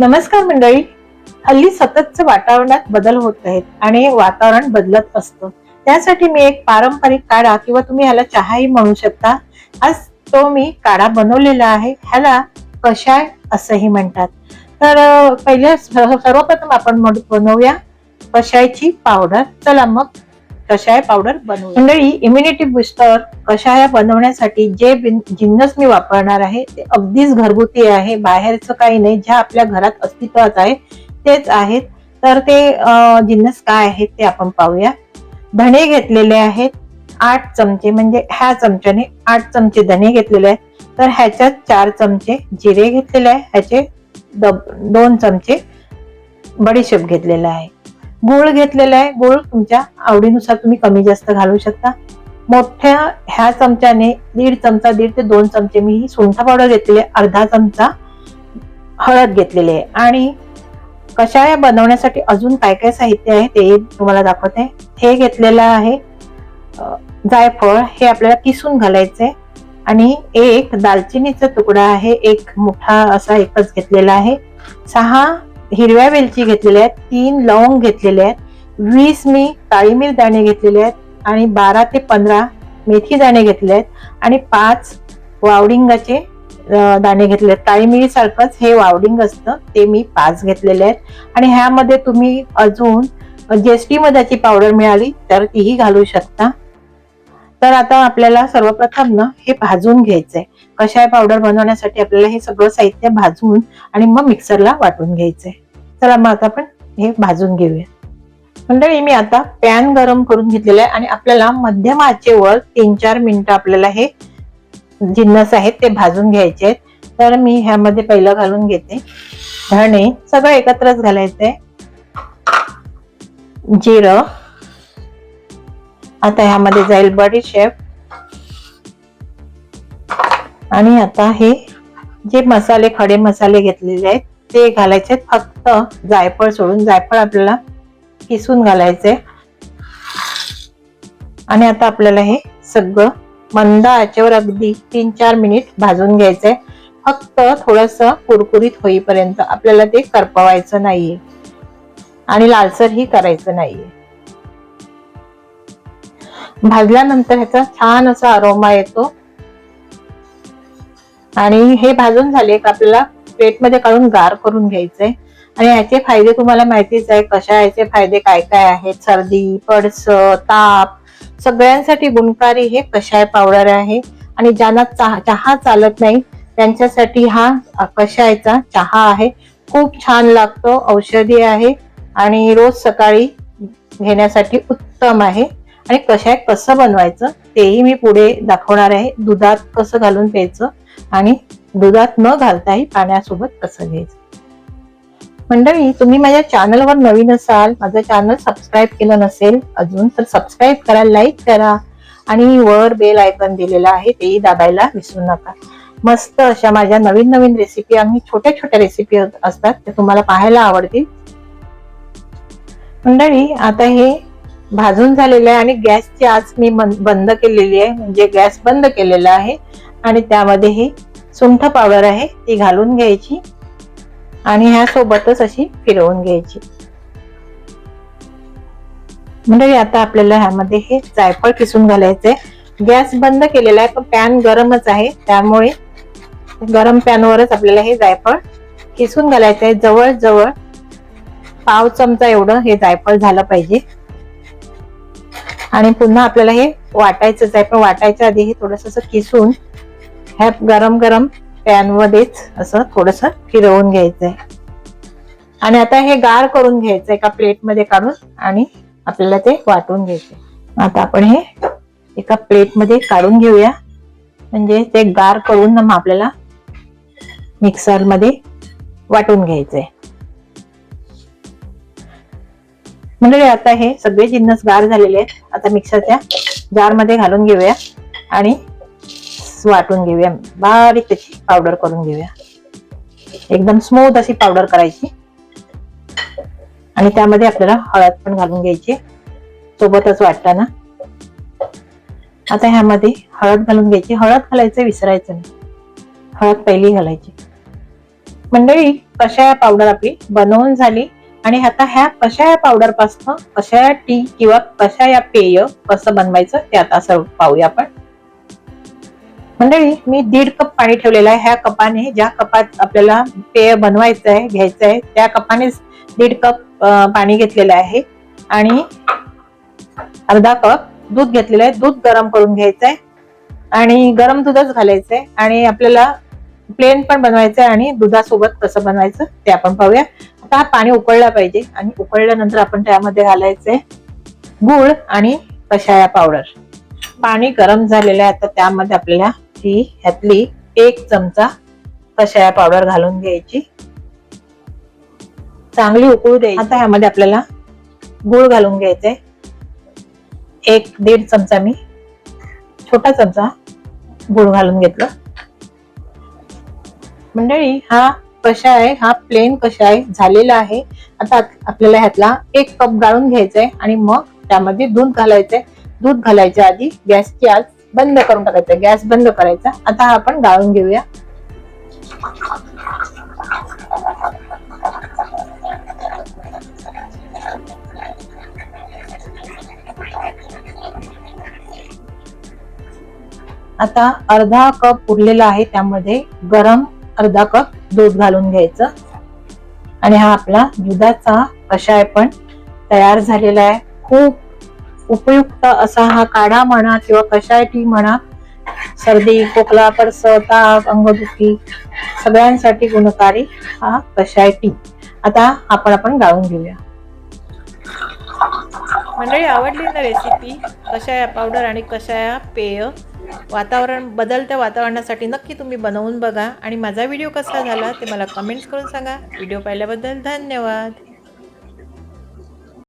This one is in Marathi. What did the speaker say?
नमस्कार मंडळी. हल्ली सततच वातावरणात बदल होत आहेत आणि वातावरण बदलत असतं. त्यासाठी मी एक पारंपरिक काढा किंवा तुम्ही ह्याला चहाही म्हणू शकता. आज तो मी काढा बनवलेला आहे. ह्याला कशाय असंही म्हणतात. तर पहिल्या सर्वप्रथम आपण बनवूया कशायची पावडर. चला मग कषाय पावडर बनवू मंडळी इम्युनिटी बुस्टर कषाय बनवण्यासाठी जे जिन्नस मी वापरणार आहे ते अगदीच घरगुती आहे. बाहेरचं काही नाही. ज्या आपल्या घरात अस्तित्वात आहे तेच आहेत. तर ते जिन्नस काय आहेत ते आपण पाहूया. धणे घेतलेले आहेत आठ चमचे. म्हणजे ह्या चमच्याने आठ चमचे धणे घेतलेले आहेत. तर ह्याच्यात चार चमचे जिरे घेतलेले आहे ह्याचे दोन चमचे बडीशेप घेतलेला आहे. गुळ घेतलेला आहे. गुळ तुमच्या आवडीनुसार तुम्ही कमी जास्त घालू शकता. मोठ्या ह्या चमच्याने दीड चमचा दीड ते दोन चमचे मी ही सुंठा पावडर घेतलेली आहे. अर्धा चमचा हळद घेतलेली आहे. आणि कषाय बनवण्यासाठी अजून काय काय साहित्य आहे ते तुम्हाला दाखवते हे घेतलेलं आहे जायफळ. हे आपल्याला किसून घालायचंय आणि एक दालचिनीचा तुकडा आहे. एक मोठा असा एकच घेतलेला आहे. सहा हिरव्या वेलची घेतलेल्या आहेत तीन लवंग घेतलेले आहेत वीस मी काळी मिर दाणे घेतलेले आहेत आणि बारा ते पंधरा मेथी दाणे घेतले आहेत आणि पाच वावडिंगाचे दाणे घेतले आहेत. काळी मिरीसारखंच हे वावडिंग असतं ते मी पाच घेतलेले आहेत. आणि ह्यामध्ये तुम्ही अजून जेस्टी मधाची पावडर मिळाली तर तीही घालू शकता. तर आता आपल्याला सर्वप्रथम ना हे भाजून घ्यायचंय. कशाय पावडर बनवण्यासाठी आपल्याला हे सगळं साहित्य भाजून आणि मग मिक्सरला वाटून घ्यायचंय. चला मग आता आपण हे भाजून घेऊया. मंडळी मी आता पॅन गरम करून घेतलेला आहे आणि आपल्याला मध्यम आचेवर तीन चार मिनिटं आपल्याला हे जिन्नस आहेत ते भाजून घ्यायचे आहेत. तर मी ह्यामध्ये पहिलं घालून घेते. धणे सगळं एकत्रच घालायचंय. जिरं. आता ह्यामध्ये जाईल बडीशेप आणि आता हे जे मसाले खडे मसाले घेतलेले आहेत ते घालायचे फक्त जायफळ सोडून जायफळ आपल्याला किसून घालायचे. आणि आता आपल्याला हे सगळं मंद आचेवर अगदी तीन चार मिनिट भाजून घ्यायचंय. फक्त थोडस कुरकुरीत होईपर्यंत आपल्याला ते करपवायचं नाहीये. आणि लालसर ही करायचं नाहीये. भाजल्यानंतर ह्याचा छान असा अरोमा येतो. आणि हे भाजून झाले का आपल्याला प्लेटमध्ये काढून गार करून घ्यायचंय आणि याचे फायदे तुम्हाला माहितीच आहे कशा याचे फायदे काय काय आहेत? सर्दी पडस ताप सगळ्यांसाठी गुणकारी हे कशाय पावडर आहे. आणि ज्यांना चहा चालत नाही त्यांच्यासाठी हा कशायचा चहा आहे. खूप छान लागतो औषधी आहे. आणि रोज सकाळी घेण्यासाठी उत्तम आहे. आणि कषाय कसं बनवायचं तेही मी पुढे दाखवणार आहे. दुधात कसं घालून प्यायचं आणि दुधात न घालताही पाण्यासोबत कसं घ्यायचं. मंडळी तुम्ही माझ्या चॅनलवर नवीन असाल माझं चॅनल सबस्क्राईब केलं नसेल अजून तर सबस्क्राईब करा लाईक करा आणि वर बेल आयकॉन दिलेला आहे तेही दाबायला विसरू नका. मस्त अशा माझ्या नवीन नवीन रेसिपी आम्ही छोट्या छोट्या रेसिपी असतात त्या तुम्हाला पाहायला आवडतील. मंडळी आता हे भाजून झालेलं आहे आणि गॅसची आज मी बंद केलेली आहे. म्हणजे गॅस बंद केलेला आहे. आणि त्यामध्ये ही सुंठ पावडर आहे ती घालून घ्यायची. आणि ह्या सोबतच अशी फिरवून घ्यायची. म्हणजे आता आपल्याला ह्यामध्ये हे जायफळ किसून घालायचंय. गॅस बंद केलेला आहे पण पॅन गरमच आहे. त्यामुळे गरम पॅनवरच आपल्याला हे जायफळ किसून घालायचं आहे जवळजवळ पाव चमचा एवढं हे जायफळ झालं पाहिजे. आणि पुन्हा आपल्याला हे वाटायचंच आहे. पण वाटायच्या आधी हे थोडस असं किसून ह्या गरम गरम पॅन मध्येच असं थोडस फिरवून घ्यायचंय. आणि आता हे गार करून घ्यायचंय एका प्लेटमध्ये काढून आणि आपल्याला ते वाटून घ्यायचंय. आता आपण हे एका प्लेटमध्ये काढून घेऊया. म्हणजे ते गार करून ना मग आपल्याला मिक्सरमध्ये वाटून घ्यायचंय. मंडळी आता हे सगळे जिन्नस गार झालेले आहेत. आता मिक्सरच्या जारमध्ये घालून घेऊया आणि वाटून घेऊया. बारीक त्याची पावडर करून घेऊया. एकदम स्मूथ अशी पावडर करायची. आणि त्यामध्ये आपल्याला हळद पण घालून घ्यायची. सोबतच वाटताना आता ह्यामध्ये हळद घालून घ्यायची. हळद घालायचं विसरायचं नाही. हळद पहिली घालायची. मंडळी कशा पावडर आपली बनवून झाली? आणि आता ह्या कषाया पावडरपासून कषाया टी किंवा कषाया पेय कसं बनवायचं ते आता सर्व पाहूया आपण. मंडळी मी दीड कप पाणी ठेवलेलं आहे ह्या कपाने. ज्या कपात आपल्याला पेय बनवायचं आहे घ्यायचं आहे त्या कपानेच दीड कप पाणी घेतलेलं आहे. आणि अर्धा कप दूध घेतलेलं आहे. दूध गरम करून घ्यायचं आहे. आणि गरम दूधच घालायचं आहे. आणि आपल्याला प्लेन पण बनवायचं आहे आणि दुधासोबत कसं बनवायचं. ते आपण पाहूया. आता पाणी उकळला पाहिजे आणि उकळल्यानंतर आपण त्यामध्ये घालायचे गुळ आणि कशाया पावडर. पाणी गरम झालेलं आहे आता त्यामध्ये आपल्याला ही ह्यातली एक चमचा कशाया पावडर घालून घ्यायची. चांगली उकळू द्यायची. आता ह्यामध्ये आपल्याला गुळ घालून घ्यायचंय एक दीड चमचा मी छोटा चमचा गुळ घालून घेतलं. मंडळी हा कशा आहे हा प्लेन कशा आहे झालेला आहे. आता आपल्याला ह्यातला एक कप गाळून घ्यायचा आहे आणि मग त्यामध्ये दूध घालायचंय. दूध घालायच्या आधी गॅसची आज बंद करून टाकायचं. गॅस बंद करायचा. आता हा आपण गाळून घेऊया. आता अर्धा कप उरलेला आहे. त्यामध्ये गरम अर्धा कप दूध घालून घ्यायचं. आणि हा आपला दुधाचा कषाय पण तयार झालेला आहे. खूप उपयुक्त असा हा काढा म्हणा किंवा कषाय टी म्हणा. सर्दी खोकला परस ताप अंगदुखी सगळ्यांसाठी गुणकारी हा कषाय टी. आता आपण आपण गाळून घेऊया. मंडळी आवडली ना रेसिपी कशाया पावडर आणि कशाया पेय? वातावरण बदलत्या वातावरणासाठी नक्की तुम्ही बनवून बघा. आणि माझा व्हिडिओ कसा झाला ते मला कमेंट्स करून सांगा. व्हिडिओ पाहिल्याबद्दल धन्यवाद.